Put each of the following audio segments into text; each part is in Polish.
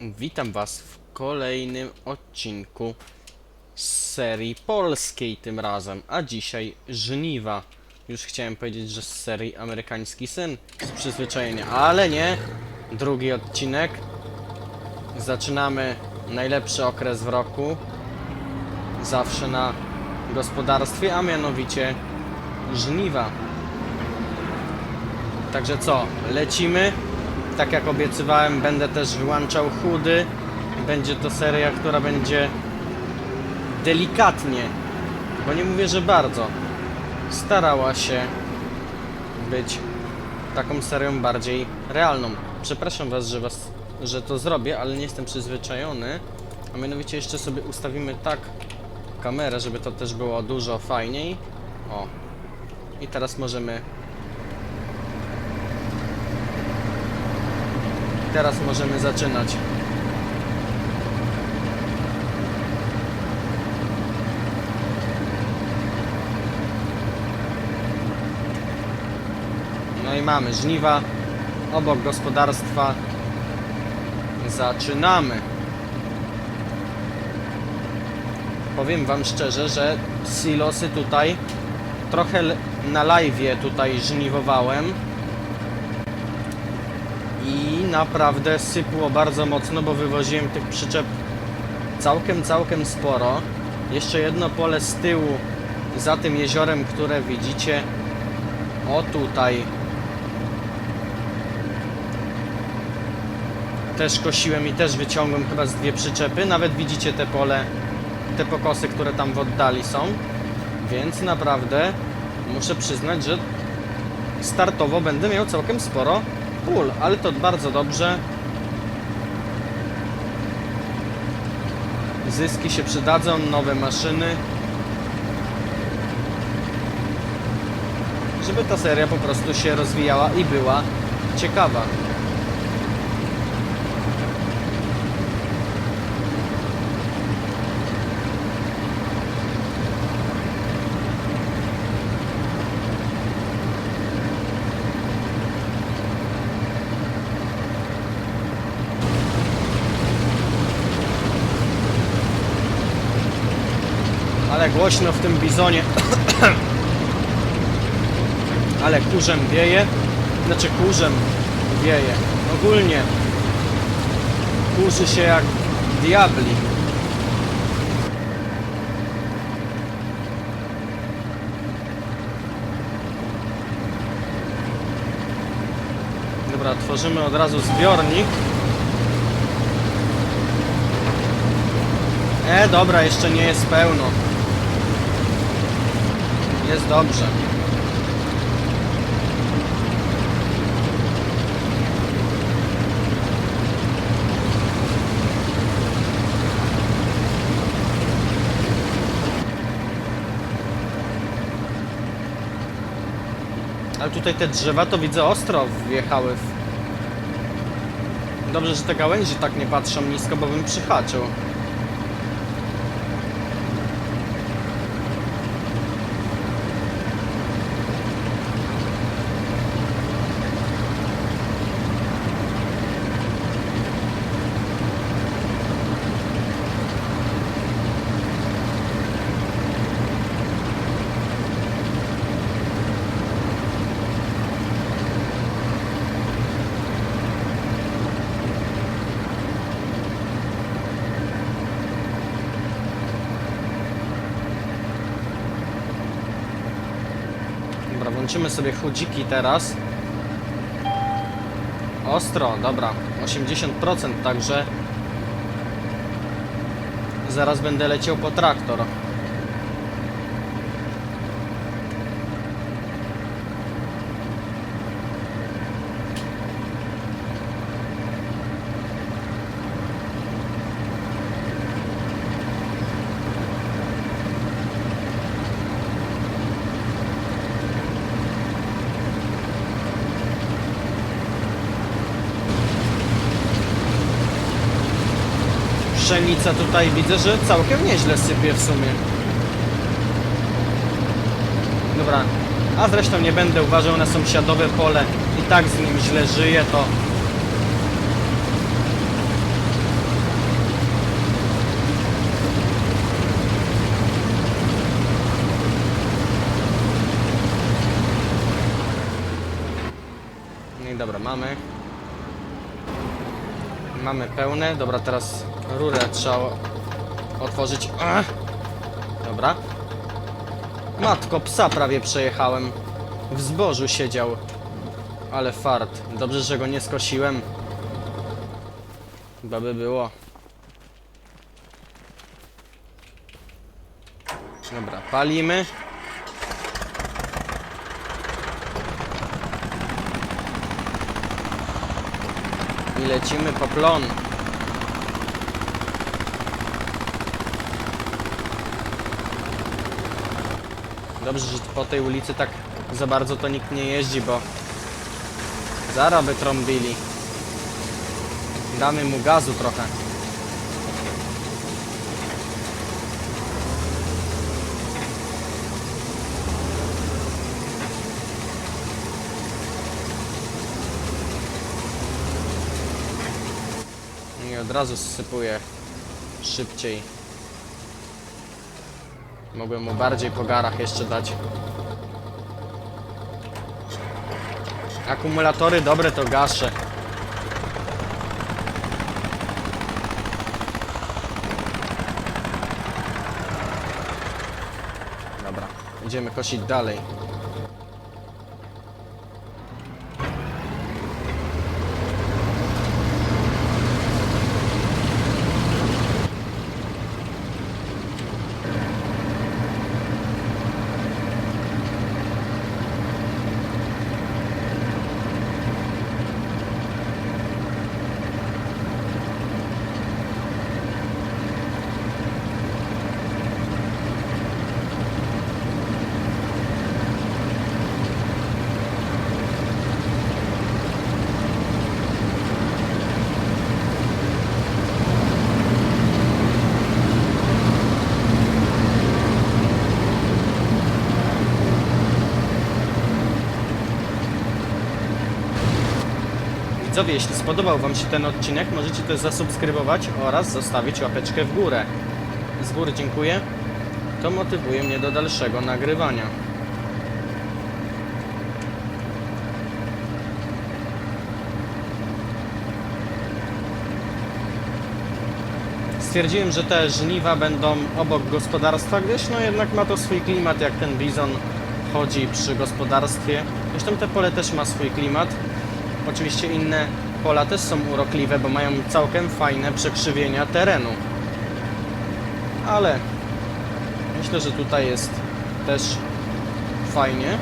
Witam Was w kolejnym odcinku z serii polskiej tym razem, a dzisiaj żniwa. Już chciałem powiedzieć, że z serii Amerykański Syn z przyzwyczajenia, ale nie. Drugi odcinek. Zaczynamy najlepszy okres w roku. Zawsze na gospodarstwie, a mianowicie żniwa. Także co, lecimy. Tak jak obiecywałem, będę też wyłączał chudy. Będzie to seria, która będzie delikatnie, bo nie mówię, że bardzo, starała się być taką serią bardziej realną. Przepraszam Was, że, was, że to zrobię, ale nie jestem przyzwyczajony. A mianowicie jeszcze sobie ustawimy tak kamerę, żeby to też było dużo fajniej. O. I teraz możemy Teraz możemy zaczynać. No i mamy żniwa obok gospodarstwa. Zaczynamy. Powiem wam szczerze, że silosy tutaj trochę na live tutaj żniwowałem i naprawdę sypło bardzo mocno, bo wywoziłem tych przyczep całkiem, całkiem sporo. Jeszcze jedno pole z tyłu, za tym jeziorem, które widzicie, o tutaj. Też kosiłem i też wyciągłem chyba z dwie przyczepy. Nawet widzicie te pole, te pokosy, które tam w oddali są. Więc naprawdę muszę przyznać, że startowo będę miał całkiem sporo ale to bardzo dobrze. Zyski się przydadzą, nowe maszyny. Żeby ta seria po prostu się rozwijała i była ciekawa. Głośno w tym bizonie. Ale kurzem wieje. Znaczy kurzem wieje. Ogólnie kurzy się jak diabli. Dobra, tworzymy od razu zbiornik. E, dobra, jeszcze nie jest pełno. Jest dobrze. Ale tutaj te drzewa to widzę ostro wjechały w... Dobrze, że te gałęzi tak nie patrzą nisko, bo bym przyhaczył. Dobra, włączymy sobie chudziki teraz. Ostro, dobra. 80%, także zaraz będę leciał po traktor. pszenica tutaj widzę, że całkiem nieźle sypie w sumie. Dobra, a zresztą nie będę uważał na sąsiadowe pole. I tak z nim źle żyje, to... No i dobra, mamy. Mamy pełne. Dobra, teraz rurę trzeba otworzyć. Dobra. Matko, psa prawie przejechałem. W zbożu siedział. Ale fart. Dobrze, że go nie skosiłem. Chyba by było. Dobra, palimy. I lecimy po plon. Dobrze, że po tej ulicy tak za bardzo to nikt nie jeździ, bo zaraz by trąbili. Damy mu gazu trochę. I od razu sypuję szybciej. Mogłem mu bardziej po garach jeszcze dać. Akumulatory dobre to gaszę. Dobra, idziemy kosić dalej. Widzowie, jeśli spodobał Wam się ten odcinek, możecie też zasubskrybować oraz zostawić łapeczkę w górę. Z góry dziękuję. To motywuje mnie do dalszego nagrywania. Stwierdziłem, że te żniwa będą obok gospodarstwa, gdyż no jednak ma to swój klimat, jak ten bizon chodzi przy gospodarstwie. Zresztą te pole też ma swój klimat. Oczywiście inne pola też są urokliwe, bo mają całkiem fajne przekrzywienia terenu. Ale myślę, że tutaj jest też fajnie.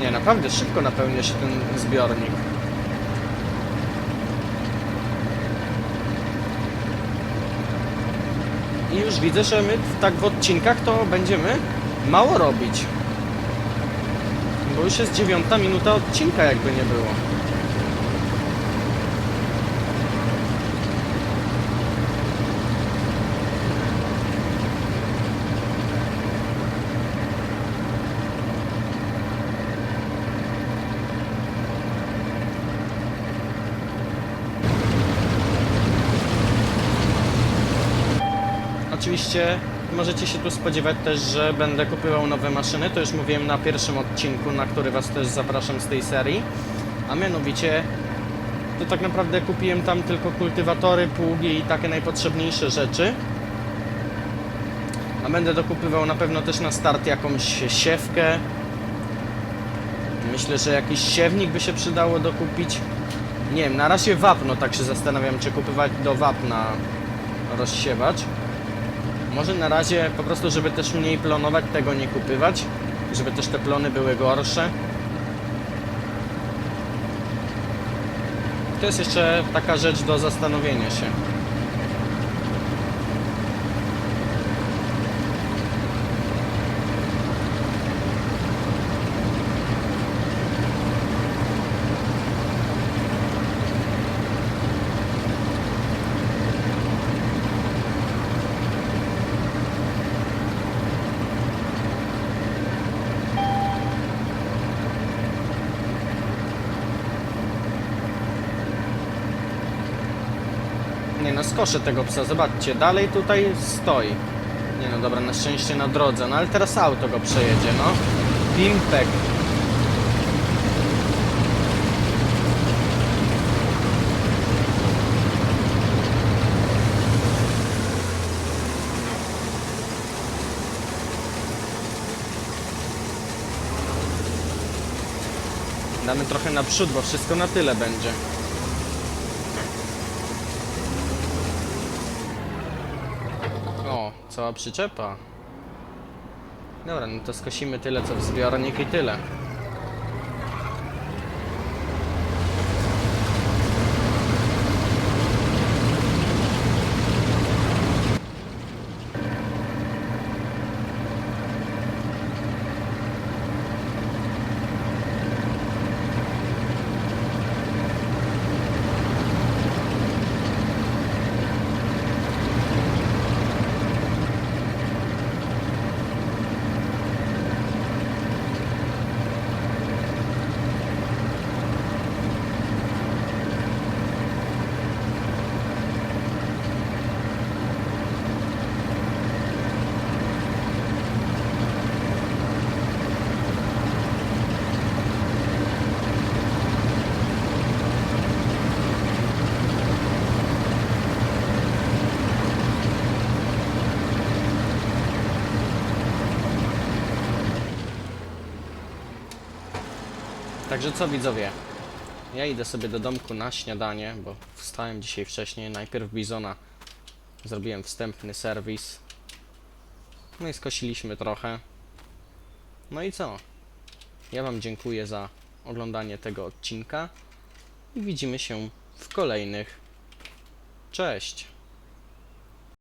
Nie, naprawdę szybko napełnia się ten zbiornik. I już widzę, że my tak w odcinkach to będziemy mało robić. Bo już jest dziewiąta minuta odcinka, jakby nie było. Oczywiście możecie się tu spodziewać też, że będę kupował nowe maszyny. To już mówiłem na pierwszym odcinku, na który Was też zapraszam z tej serii. A mianowicie, to tak naprawdę kupiłem tam tylko kultywatory, pługi i takie najpotrzebniejsze rzeczy. A będę dokupywał na pewno też na start jakąś siewkę. Myślę, że jakiś siewnik by się przydało dokupić. Nie wiem, na razie wapno, tak się zastanawiam, czy kupywać do wapna rozsiewacz. Może na razie po prostu, żeby też mniej plonować, tego nie kupywać, żeby też te plony były gorsze. To jest jeszcze taka rzecz do zastanowienia się. Skoszę tego psa, zobaczcie, dalej tutaj stoi. Nie no dobra, na szczęście na drodze, no ale teraz auto go przejedzie, no. Pimpek. Damy trochę naprzód, bo wszystko na tyle będzie. O, cała przyczepa. Dobra, no to skosimy tyle co w zbiornik i tyle. Także co widzowie? Ja idę sobie do domku na śniadanie, bo wstałem dzisiaj wcześniej. Najpierw Bizona zrobiłem wstępny serwis. No i skosiliśmy trochę. No i co? Ja Wam dziękuję za oglądanie tego odcinka i widzimy się w kolejnych. Cześć!